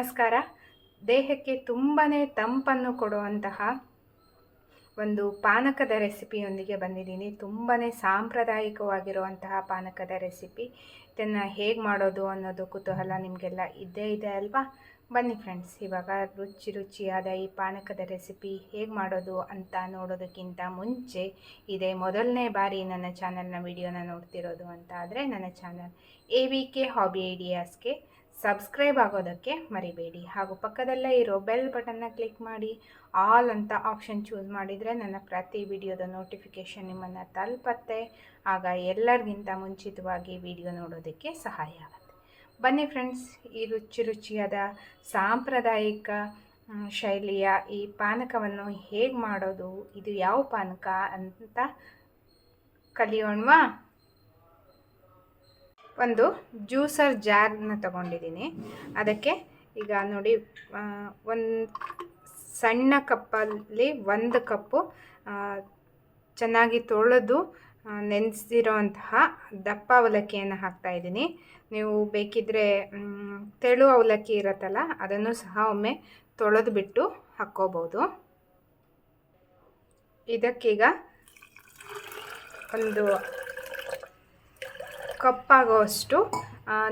ನಮಸ್ಕಾರ. ದೇಹಕ್ಕೆ ತುಂಬಾ ತಂಪನ್ನು ಕೊಡುವಂತಹ ಒಂದು ಪಾನಕದ ರೆಸಿಪಿಯೊಂದಿಗೆ ಬಂದಿದ್ದೀನಿ. ತುಂಬಾ ಸಾಂಪ್ರದಾಯಿಕವಾಗಿರುವಂತಹ ಪಾನಕದ ರೆಸಿಪಿ. ಇದನ್ನು ಹೇಗೆ ಮಾಡೋದು ಅನ್ನೋದು ಕುತೂಹಲ ನಿಮಗೆಲ್ಲ ಇದ್ದೇ ಇದೆ ಅಲ್ವಾ? ಬನ್ನಿ ಫ್ರೆಂಡ್ಸ್, ಇವಾಗ ರುಚಿ ರುಚಿಯಾದ ಈ ಪಾನಕದ ರೆಸಿಪಿ ಹೇಗೆ ಮಾಡೋದು ಅಂತ ನೋಡೋದಕ್ಕಿಂತ ಮುಂಚೆ ಇದೇ ಮೊದಲನೇ ಬಾರಿ ನನ್ನ ಚಾನಲ್ನ ವಿಡಿಯೋನ ನೋಡ್ತಿರೋದು ಅಂತ ಆದರೆ ನನ್ನ channel A V K hobby ಐಡಿಯಾಸ್ಗೆ subscribe ಆಗೋದಕ್ಕೆ ಮರಿಬೇಡಿ. ಹಾಗೂ ಪಕ್ಕದಲ್ಲೇ ಇರೋ ಬೆಲ್ ಬಟನ್ನ ಕ್ಲಿಕ್ ಮಾಡಿ ಆಲ್ ಅಂತ ಆಪ್ಷನ್ ಚೂಸ್ ಮಾಡಿದರೆ ನನ್ನ ಪ್ರತಿ ವಿಡಿಯೋದ ನೋಟಿಫಿಕೇಷನ್ ನಿಮ್ಮನ್ನು ತಲುಪತ್ತೆ. ಆಗ ಎಲ್ಲರಿಗಿಂತ ಮುಂಚಿತವಾಗಿ ವಿಡಿಯೋ ನೋಡೋದಕ್ಕೆ ಸಹಾಯ ಆಗುತ್ತೆ. ಬನ್ನಿ ಫ್ರೆಂಡ್ಸ್ ಈ ರುಚಿ ರುಚಿಯಾದ ಸಾಂಪ್ರದಾಯಿಕ ಶೈಲಿಯ ಈ ಪಾನಕವನ್ನು ಹೇಗೆ ಮಾಡೋದು, ಇದು ಯಾವ ಪಾನಕ ಅಂತ ಕಲಿಯೋಣವಾ? ಒಂದು ಜ್ಯೂಸರ್ ಜಾರ್ನ ತಗೊಂಡಿದ್ದೀನಿ. ಅದಕ್ಕೆ ಈಗ ನೋಡಿ ಒಂದು ಸಣ್ಣ ಕಪ್ಪಲ್ಲಿ ಒಂದು ಕಪ್ಪು ಚೆನ್ನಾಗಿ ತೊಳೆದು ನೆನೆಸಿರೋಂತಹ ದಪ್ಪ ಅವಲಕ್ಕಿಯನ್ನು ಹಾಕ್ತಾ ಇದ್ದೀನಿ. ನೀವು ಬೇಕಿದ್ದರೆ ತೆಳು ಅವಲಕ್ಕಿ ಇರುತ್ತಲ್ಲ, ಅದನ್ನು ಸಹ ಒಮ್ಮೆ ತೊಳೆದು ಬಿಟ್ಟು ಹಾಕ್ಕೋಬೋದು. ಇದಕ್ಕೀಗ ಒಂದು ಕಪ್ಪಾಗುವಷ್ಟು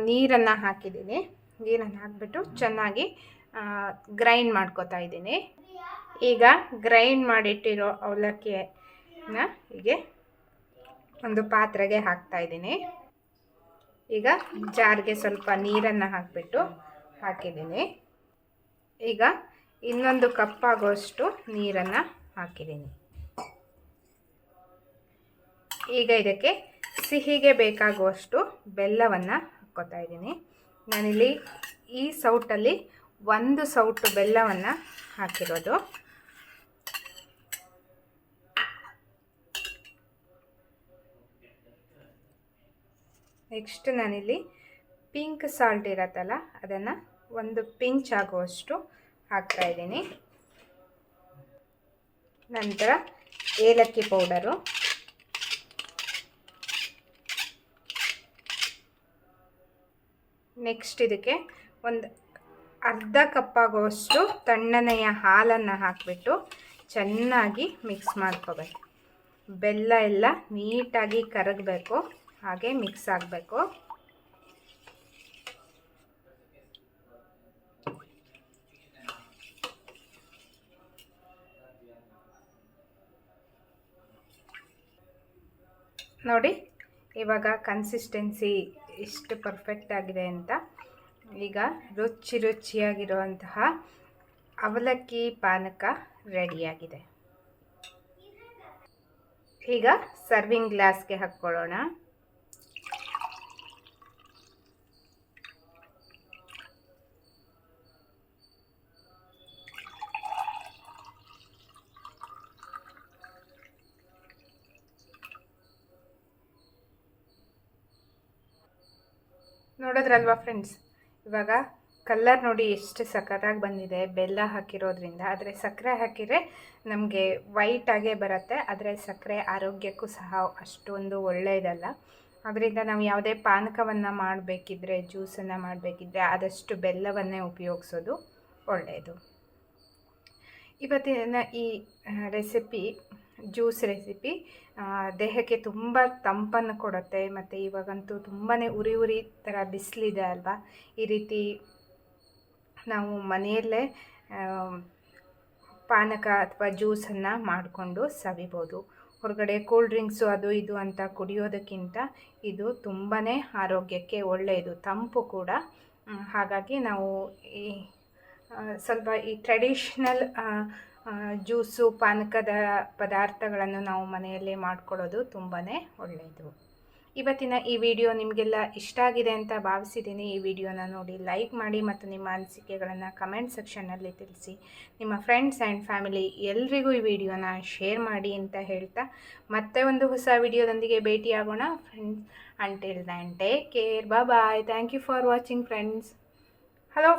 ನೀರನ್ನು ಹಾಕಿದ್ದೀನಿ. ನೀರನ್ನು ಹಾಕಿಬಿಟ್ಟು ಚೆನ್ನಾಗಿ ಗ್ರೈಂಡ್ ಮಾಡ್ಕೋತಾ ಇದ್ದೀನಿ. ಈಗ ಗ್ರೈಂಡ್ ಮಾಡಿಟ್ಟಿರೋ ಅವಲಕ್ಕಿನ ಹೀಗೆ ಒಂದು ಪಾತ್ರೆಗೆ ಹಾಕ್ತಾ ಇದ್ದೀನಿ. ಈಗ ಜಾರ್ಗೆ ಸ್ವಲ್ಪ ನೀರನ್ನು ಹಾಕಿಬಿಟ್ಟು ಹಾಕಿದ್ದೀನಿ. ಈಗ ಇನ್ನೊಂದು ಕಪ್ಪಾಗೋಷ್ಟು ನೀರನ್ನು ಹಾಕಿದ್ದೀನಿ. ಈಗ ಇದಕ್ಕೆ ಸಿಹಿಗೆ ಬೇಕಾಗುವಷ್ಟು ಬೆಲ್ಲವನ್ನು ಹಾಕ್ಕೋತಾ ಇದ್ದೀನಿ. ನಾನಿಲ್ಲಿ ಈ ಸೌಟಲ್ಲಿ ಒಂದು ಸೌಟು ಬೆಲ್ಲವನ್ನು ಹಾಕಿರೋದು. ನೆಕ್ಸ್ಟ್ ನಾನಿಲ್ಲಿ ಪಿಂಕ್ ಸಾಲ್ಟ್ ಇರತ್ತಲ್ಲ, ಅದನ್ನು ಒಂದು ಪಿಂಚ್ ಆಗುವಷ್ಟು ಹಾಕ್ತಾ ಇದ್ದೀನಿ. ನಂತರ ಏಲಕ್ಕಿ ಪೌಡರು. ನೆಕ್ಸ್ಟ್ ಇದಕ್ಕೆ ಒಂದು ಅರ್ಧ ಕಪ್ಪಾಗುವಷ್ಟು ತಣ್ಣನೆಯ ಹಾಲನ್ನು ಹಾಕಿಬಿಟ್ಟು ಚೆನ್ನಾಗಿ ಮಿಕ್ಸ್ ಮಾಡ್ಕೋಬೇಕು. ಬೆಲ್ಲ ಎಲ್ಲ ನೀಟಾಗಿ ಕರಗಬೇಕು, ಹಾಗೆ ಮಿಕ್ಸ್ ಆಗಬೇಕು. ನೋಡಿ, ಇವಾಗ ಕನ್ಸಿಸ್ಟೆನ್ಸಿ ಎಷ್ಟು ಪರ್ಫೆಕ್ಟ್ ಆಗಿದೆ ಅಂತ. ಈಗ ರುಚಿ ರುಚಿಯಾಗಿರುವಂತಹ ಅವಲಕ್ಕಿ ಪಾನಕ ರೆಡಿಯಾಗಿದೆ ಈಗ ಸರ್ವಿಂಗ್ ಗ್ಲಾಸ್ಗೆ ಹಾಕ್ಕೊಳ್ಳೋಣ. ನೋಡಿದ್ರಲ್ವಾ ಫ್ರೆಂಡ್ಸ್ ಇವಾಗ ಕಲ್ಲರ್ ನೋಡಿ ಎಷ್ಟು ಸಖತ್ತಾಗಿ ಬಂದಿದೆ. ಬೆಲ್ಲ ಹಾಕಿರೋದ್ರಿಂದ. ಆದರೆ ಸಕ್ಕರೆ ಹಾಕಿದರೆ ನಮಗೆ ವೈಟಾಗೇ ಬರುತ್ತೆ. ಆದರೆ ಸಕ್ಕರೆ ಆರೋಗ್ಯಕ್ಕೂ ಸಹ ಅಷ್ಟೊಂದು ಒಳ್ಳೆಯದಲ್ಲ ಅದರಿಂದ ನಾವು ಯಾವುದೇ ಪಾನಕವನ್ನು ಮಾಡಬೇಕಿದ್ರೆ ಜ್ಯೂಸನ್ನು ಮಾಡಬೇಕಿದ್ರೆ ಆದಷ್ಟು ಬೆಲ್ಲವನ್ನೇ ಉಪಯೋಗಿಸೋದು ಒಳ್ಳೆಯದು ಇವತ್ತಿನ ಈ ರೆಸಿಪಿ ಜ್ಯೂಸ್ ರೆಸಿಪಿ. ದೇಹಕ್ಕೆ ತುಂಬ ತಂಪನ್ನು ಕೊಡುತ್ತೆ, ಮತ್ತು ಇವಾಗಂತೂ ತುಂಬಾ ಉರಿ ಉರಿ ಥರ ಬಿಸಿಲಿದೆ ಅಲ್ವಾ? ಈ ರೀತಿ ನಾವು ಮನೆಯಲ್ಲೇ ಪಾನಕ ಅಥವಾ ಜ್ಯೂಸನ್ನು ಮಾಡಿಕೊಂಡು ಸವಿಬೋದು. ಹೊರಗಡೆ ಕೂಲ್ ಡ್ರಿಂಕ್ಸು ಅದು ಇದು ಅಂತ ಕುಡಿಯೋದಕ್ಕಿಂತ ಇದು ತುಂಬಾ ಆರೋಗ್ಯಕ್ಕೆ ಒಳ್ಳೆಯದು. ತಂಪು ಕೂಡ. ಹಾಗಾಗಿ ನಾವು ಈ ಸ್ವಲ್ಪ ಈ ಟ್ರೆಡಿಷ್ನಲ್ ಜ್ಯೂಸು, ಪಾನಕದ ಪದಾರ್ಥಗಳನ್ನು ನಾವು ಮನೆಯಲ್ಲೇ ಮಾಡ್ಕೊಳ್ಳೋದು ತುಂಬಾ ಒಳ್ಳೆಯದು. ಇವತ್ತಿನ ಈ ವಿಡಿಯೋ ನಿಮಗೆಲ್ಲ ಇಷ್ಟ ಆಗಿದೆ ಅಂತ ಭಾವಿಸಿದ್ದೀನಿ. ಈ ವಿಡಿಯೋನ ನೋಡಿ ಲೈಕ್ ಮಾಡಿ ಮತ್ತು ನಿಮ್ಮ ಅನಿಸಿಕೆಗಳನ್ನು ಕಮೆಂಟ್ ಸೆಕ್ಷನ್ನಲ್ಲಿ ತಿಳಿಸಿ. ನಿಮ್ಮ ಫ್ರೆಂಡ್ಸ್ ಆ್ಯಂಡ್ ಫ್ಯಾಮಿಲಿ ಎಲ್ರಿಗೂ ಈ ವಿಡಿಯೋನ ಶೇರ್ ಮಾಡಿ ಅಂತ ಹೇಳ್ತಾ ಮತ್ತೆ ಒಂದು ಹೊಸ ವಿಡಿಯೋದೊಂದಿಗೆ ಭೇಟಿಯಾಗೋಣ. Friends until then take care bye thank you for watching friends hello